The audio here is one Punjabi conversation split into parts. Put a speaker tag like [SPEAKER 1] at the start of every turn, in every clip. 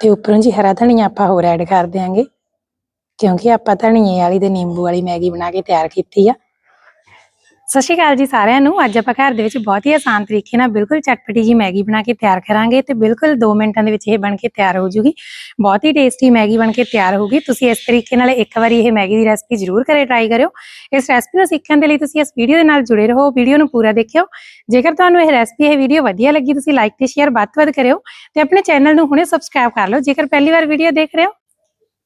[SPEAKER 1] ਤੇ ਉੱਪਰੋਂ ਜੀ ਹਰਾ ਧਨੀਆ ਆਪਾਂ ਹੋਰ ਐਡ ਕਰ ਦਿਆਂਗੇ, ਕਿਉਂਕਿ ਆਪਾਂ ਧਨੀਏ ਵਾਲੀ ਤੇ ਨਿੰਬੂ ਵਾਲੀ ਮੈਗੀ ਬਣਾ ਕੇ ਤਿਆਰ ਕੀਤੀ ਆ। ਸਤਿ ਸ਼੍ਰੀ ਅਕਾਲ ਜੀ ਸਾਰਿਆਂ ਨੂੰ। ਅੱਜ ਆਪਾਂ ਘਰ ਦੇ ਵਿੱਚ ਬਹੁਤ ਹੀ ਆਸਾਨ ਤਰੀਕੇ ਨਾਲ ਬਿਲਕੁਲ ਚਟਪਟੀ ਜੀ ਮੈਗੀ ਬਣਾ ਕੇ ਤਿਆਰ ਕਰਾਂਗੇ ਤੇ ਬਿਲਕੁਲ 2 ਮਿੰਟਾਂ ਦੇ ਵਿੱਚ ਇਹ ਬਣ ਕੇ ਤਿਆਰ ਹੋ ਜੂਗੀ। ਬਹੁਤ ਹੀ ਟੇਸਟੀ ਮੈਗੀ ਬਣ ਕੇ ਤਿਆਰ ਹੋਊਗੀ ਤੁਸੀਂ ਇਸ ਤਰੀਕੇ ਨਾਲ ਇੱਕ ਵਾਰੀ ਇਹ ਮੈਗੀ ਦੀ ਰੈਸਪੀ ਜ਼ਰੂਰ ਕਰੇ ਟਰਾਈ ਕਰਿਓ। ਇਸ ਰੈਸਪੀ ਨੂੰ ਸਿੱਖਣ ਦੇ ਲਈ ਤੁਸੀਂ ਇਸ ਵੀਡੀਓ ਦੇ ਨਾਲ ਜੁੜੇ ਰਹੋ। ਵੀਡੀਓ ਨੂੰ ਪੂਰਾ ਦੇਖਿਓ। ਜੇਕਰ ਤੁਹਾਨੂੰ ਇਹ ਰੈਸਪੀ, ਇਹ ਵੀਡੀਓ ਵਧੀਆ ਲੱਗੀ, ਤੁਸੀਂ ਲਾਈਕ ਤੇ ਸ਼ੇਅਰ ਵੱਧ ਤੋਂ ਵੱਧ ਕਰਿਓ ਤੇ ਆਪਣੇ ਚੈਨਲ ਨੂੰ ਹੁਣੇ ਸਬਸਕ੍ਰਾਈਬ ਕਰ ਲਓ। ਜੇਕਰ ਪਹਿਲੀ ਵਾਰ ਵੀਡੀਓ ਦੇਖ ਰਹੇ ਹੋ,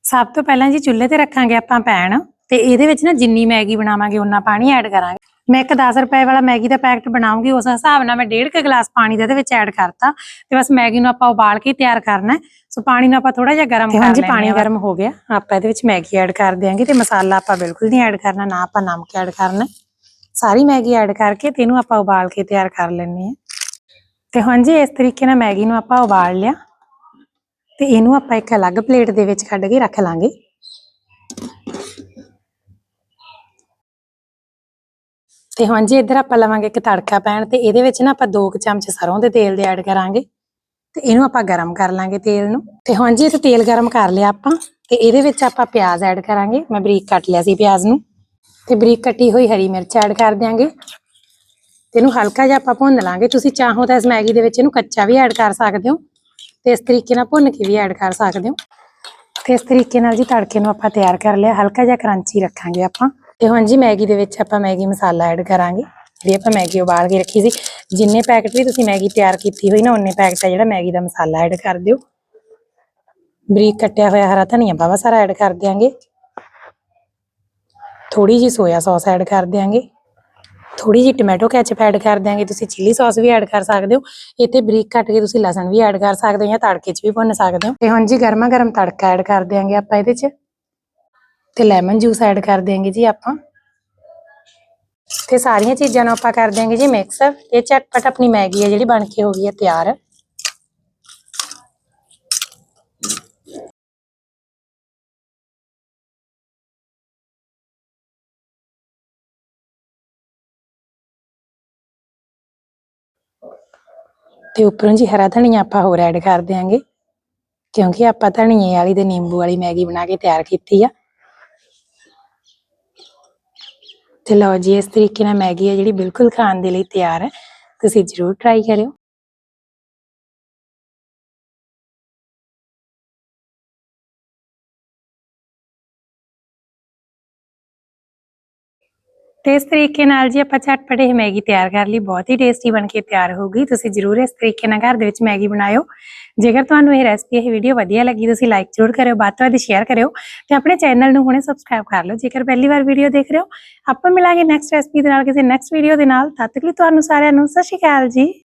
[SPEAKER 1] ਸਭ ਤੋਂ ਪਹਿਲਾਂ ਜੀ ਚੁੱਲ੍ਹੇ ਤੇ ਰੱਖਾਂਗੇ ਆਪਾਂ ਪੈਨ ਤੇ ਇਹਦੇ ਵਿੱਚ ਨਾ ਜਿੰਨੀ ਮੈਗੀ ਬਣਾਵਾਂਗੇ ਉਨਾ ਪਾਣੀ ਐਡ ਕਰਾਂਗੇ। ਮੈਂ ਇੱਕ 10 ਰੁਪਏ ਵਾਲਾ ਮੈਗੀ ਦਾ ਪੈਕਟ ਬਣਾਉਂਗੀ ਉਸ ਹਿਸਾਬ ਨਾਲ ਮੈਂ 1.5 ਗਲਾਸ ਪਾਣੀ ਦਾ ਇਹਦੇ ਵਿੱਚ ਐਡ ਕਰਤਾ ਤੇ ਬਸ ਮੈਗੀ ਨੂੰ ਆਪਾਂ ਉਬਾਲ ਕੇ ਤਿਆਰ ਕਰਨਾ ਹੈ। ਸੋ ਪਾਣੀ ਨੂੰ ਆਪਾਂ ਥੋੜਾ ਜਿਹਾ ਗਰਮ ਕਰ ਲੈਣਾ ਹਾਂਜੀ ਪਾਣੀ ਗਰਮ ਹੋ ਗਿਆ ਆਪਾਂ ਇਹਦੇ ਵਿੱਚ ਮੈਗੀ ਐਡ ਕਰ ਦਿਆਂਗੇ ਤੇ ਮਸਾਲਾ ਆਪਾਂ ਬਿਲਕੁਲ ਨਹੀਂ ਐਡ ਕਰਨਾ ਨਾ ਆਪਾਂ ਨਮਕ ਐਡ ਕਰਨਾ। ਸਾਰੀ ਮੈਗੀ ਐਡ ਕਰਕੇ ਤੇ ਇਹਨੂੰ ਆਪਾਂ ਉਬਾਲ ਕੇ ਤਿਆਰ ਕਰ ਲੈਣੇ ਆ ਤੇ ਹਾਂਜੀ ਇਸ ਤਰੀਕੇ ਨਾਲ ਮੈਗੀ ਨੂੰ ਆਪਾਂ ਉਬਾਲ ਲਿਆ ਤੇ ਇਹਨੂੰ ਆਪਾਂ ਇੱਕ ਅਲੱਗ ਪਲੇਟ ਦੇ ਵਿੱਚ ਕੱਢ ਕੇ ਰੱਖ ਲਾਂਗੇ। ਤੇ ਹਾਂਜੀ, ਇੱਧਰ ਆਪਾਂ ਲਵਾਂਗੇ ਇੱਕ ਤੜਕਾ ਪੈਣ ਤੇ ਇਹਦੇ ਵਿੱਚ ਨਾ ਆਪਾਂ 2 ਚਮਚ ਸਰੋਂ ਦੇ ਤੇਲ ਦੇ ਐਡ ਕਰਾਂਗੇ। ਤੇ ਇਹਨੂੰ ਆਪਾਂ ਗਰਮ ਕਰ ਲਾਂਗੇ ਤੇਲ ਨੂੰ। ਤੇ ਹਾਂਜੀ ਇਹ ਤੇ ਤੇਲ ਗਰਮ ਕਰ ਲਿਆ ਆਪਾਂ। ਤੇ ਇਹਦੇ ਵਿੱਚ ਆਪਾਂ ਪਿਆਜ਼ ਐਡ ਕਰਾਂਗੇ। ਮੈਂ ਬਰੀਕ ਕੱਟ ਲਿਆ ਸੀ ਪਿਆਜ਼ ਨੂੰ। ਤੇ ਬਰੀਕ ਕੱਟੀ ਹੋਈ ਹਰੀ ਮਿਰਚ ਐਡ ਕਰ ਦਿਆਂਗੇ। ਤੇ ਇਹਨੂੰ ਹਲਕਾ ਜਿਹਾ ਆਪਾਂ ਭੁੰਨ ਲਾਂਗੇ। ਤੁਸੀਂ ਚਾਹੋ ਤਾਂ ਇਸ ਮੈਗੀ ਦੇ ਵਿੱਚ ਇਹਨੂੰ ਕੱਚਾ ਵੀ ਐਡ ਕਰ ਸਕਦੇ ਹੋ। ਤੇ ਇਸ ਤਰੀਕੇ ਨਾਲ ਭੁੰਨ ਕੇ ਵੀ ਐਡ ਕਰ ਸਕਦੇ ਹੋ। ਤੇ ਇਸ ਤਰੀਕੇ ਨਾਲ ਜੀ ਤੜਕੇ ਨੂੰ ਆਪਾਂ ਤਿਆਰ ਕਰ ਲਿਆ। ਹਲਕਾ ਜਿਹਾ ਕਰੰਚੀ ਰੱਖਾਂਗੇ ਆਪਾਂ। ਤੇ ਹੁਣ ਜੀ ਮੈਗੀ ਦੇ ਵਿੱਚ ਆਪਾਂ ਮੈਗੀ ਮਸਾਲਾ ਐਡ ਕਰਾਂਗੇ। ਜਿਹੜੀ ਆਪਾਂ ਮੈਗੀ ਉਬਾਲ ਕੇ ਰੱਖੀ ਸੀ, ਜਿੰਨੇ ਪੈਕਟ ਵੀ ਤੁਸੀਂ ਮੈਗੀ ਤਿਆਰ ਕੀਤੀ ਹੋਈ ਨਾ, ਉਹਨੇ ਪੈਕਟ ਹੈ ਜਿਹੜਾ ਮੈਗੀ ਦਾ ਮਸਾਲਾ ਐਡ ਕਰ ਦਿਓ। ਬਰੀਕ ਕੱਟਿਆ ਹੋਇਆ ਹਰਾ ਧਨੀਆ ਬਾਵਾ ਸਾਰਾ ਐਡ ਕਰ ਦਿਆਂਗੇ। ਥੋੜੀ ਜੀ ਸੋਇਆ ਸੌਸ ਐਡ ਕਰ ਦਿਆਂਗੇ। ਥੋੜੀ ਜੀ ਟੋਮੈਟੋ ਕੈਚਪ ਐਡ ਕਰ ਦਿਆਂਗੇ, ਤੁਸੀਂ ਚਿੱਲੀ ਸੌਸ ਵੀ ਐਡ ਕਰ ਸਕਦੇ ਹੋ। ਇੱਥੇ ਬਰੀਕ ਕੱਟ ਕੇ ਤੁਸੀਂ ਲਸਣ ਵੀ ਐਡ ਕਰ ਸਕਦੇ ਹੋ ਜਾਂ ਤੜਕੇ 'ਚ ਵੀ ਭੁੰਨ ਸਕਦੇ ਹੋ। ਤੇ ਹੁਣ ਜੀ ਗਰਮਾ ਗਰਮ ਤੜਕਾ ਐਡ ਕਰ ਦਿਆਂਗੇ ਆਪਾਂ ਇਹਦੇ 'ਚ। ਤੇ ਲੈਮਨ ਜੂਸ ਐਡ ਕਰ ਦਿਆਂਗੇ ਜੀ ਆਪਾਂ ਤੇ ਸਾਰੀਆਂ ਚੀਜ਼ਾਂ ਨੂੰ ਆਪਾਂ ਕਰ ਦਿਆਂਗੇ ਜੀ ਮਿਕਸ ਤੇ ਝਟਪਟ ਆਪਣੀ ਮੈਗੀ ਹੈ ਜਿਹੜੀ ਬਣ ਕੇ ਹੋ ਗਈ ਹੈ ਤਿਆਰ ਤੇ ਉੱਪਰੋਂ ਜੀ ਹਰਾ ਧਨੀਆ ਆਪਾਂ ਹੋਰ ਐਡ ਕਰ ਦਿਆਂਗੇ ਕਿਉਂਕਿ ਆਪਾਂ ਧਨੀਏ ਵਾਲੀ ਤੇ ਨਿੰਬੂ ਵਾਲੀ ਮੈਗੀ ਬਣਾ ਕੇ ਤਿਆਰ ਕੀਤੀ ਆ ਤੇ ਲਓ ਜੀ, ਇਸ ਤਰੀਕੇ ਨਾਲ ਮੈਗੀ ਹੈ ਜਿਹੜੀ ਬਿਲਕੁਲ ਖਾਣ ਦੇ ਲਈ ਤਿਆਰ ਹੈ। ਤੁਸੀਂ ਜਰੂਰ ਟਰਾਈ ਕਰਿਓ। ਤੇ ਇਸ ਤਰੀਕੇ ਨਾਲ ਜੀ ਆਪਾਂ ਝਟਪਟੇ ਇਹ ਮੈਗੀ ਤਿਆਰ ਕਰ ਲਈ। ਬਹੁਤ ਹੀ ਟੇਸਟੀ ਬਣ ਕੇ ਤਿਆਰ ਹੋਊਗੀ ਤੁਸੀਂ ਜਰੂਰ ਇਸ ਤਰੀਕੇ ਨਾਲ ਘਰ ਦੇ ਵਿੱਚ ਮੈਗੀ ਬਣਾਇਓ। ਜੇਕਰ ਤੁਹਾਨੂੰ ਇਹ ਰੈਸਪੀ ਇਹ ਵੀਡੀਓ ਵਧੀਆ ਲੱਗੀ, ਤੁਸੀਂ ਲਾਈਕ ਜ਼ਰੂਰ ਕਰਿਓ, ਵੱਧ ਤੋਂ ਵੱਧ ਸ਼ੇਅਰ ਕਰਿਓ ਤੇ ਆਪਣੇ ਚੈਨਲ ਨੂੰ ਹੁਣੇ ਸਬਸਕ੍ਰਾਈਬ ਕਰ ਲਓ। ਜੇਕਰ ਪਹਿਲੀ ਵਾਰ ਵੀਡੀਓ ਦੇਖ ਰਹੇ ਹੋ, ਆਪਾਂ ਮਿਲਾਂਗੇ ਨੈਕਸਟ ਰੈਸਪੀ ਦੇ ਨਾਲ, ਕਿਸੇ ਨੈਕਸਟ ਵੀਡੀਓ ਦੇ ਨਾਲ। ਤਦ ਤੱਕ ਲਈ ਤੁਹਾਨੂੰ ਸਾਰਿਆਂ ਨੂੰ ਸਤਿ ਸ਼੍ਰੀ ਅਕਾਲ ਜੀ।